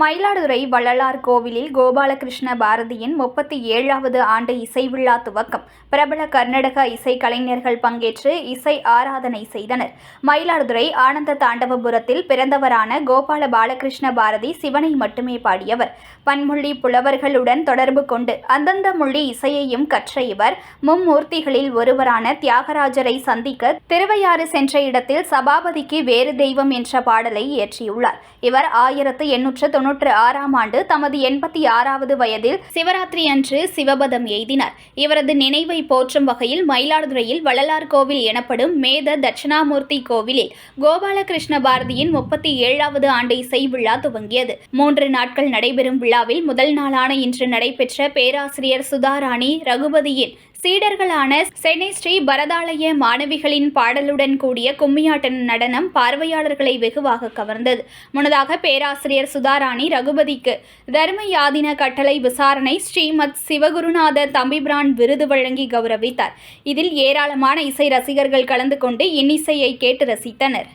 மயிலாடுதுறை வள்ளலார் கோவிலில் கோபாலகிருஷ்ண பாரதியின் முப்பத்தி ஏழாவது ஆண்டு இசை விழா துவக்கம். பிரபல கர்நாடக இசை கலைஞர்கள் பங்கேற்று இசை ஆராதனை செய்தனர். மயிலாடுதுறை ஆனந்த தாண்டவபுரத்தில் பிறந்தவரான கோபால பாலகிருஷ்ண பாரதி சிவனை மட்டுமே பாடியவர். பன்மொழி புலவர்களுடன் தொடர்பு கொண்டு அந்தந்த மொழி இசையையும் கற்ற இவர் மும்மூர்த்திகளில் ஒருவரான தியாகராஜரை சந்திக்க திருவையாறு சென்ற இடத்தில் சபாபதிக்கு வேறு தெய்வம் என்ற பாடலை இயற்றியுள்ளார். இவர் ஆயிரத்து எண்ணூற்று தொன்னூற்று ஆறாம் ஆண்டு தமது எண்பத்தி ஆறாவது வயதில் சிவராத்திரி அன்று சிவபதம் எய்தினார். இவரது நினைவை போற்றும் வகையில் மயிலாடுதுறையில் வள்ளலார் கோவில் எனப்படும் மேத தட்சிணாமூர்த்தி கோவிலில் கோபாலகிருஷ்ண பாரதியின் முப்பத்தி ஏழாவது ஆண்டு இசை விழா துவங்கியது. மூன்று நாட்கள் நடைபெறும் விழாவில் முதல் நாளான இன்று நடைபெற்ற பேராசிரியர் சுதாராணி ரகுபதியின் சீடர்களான சென்னை ஸ்ரீ பரதாலய மாணவிகளின் பாடலுடன் கூடிய கும்மியாட்ட நடனம் பார்வையாளர்களை வெகுவாக கவர்ந்தது. முன்னதாக பேராசிரியர் சுதாராணி ரகுபதிக்கு தர்ம யாதின கட்டளை விசாரணை ஸ்ரீமத் சிவகுருநாத தம்பிபிரான் விருது வழங்கி கௌரவித்தார். இதில் ஏராளமான இசை ரசிகர்கள் கலந்து கொண்டு இன்னிசையை கேட்டு ரசித்தனர்.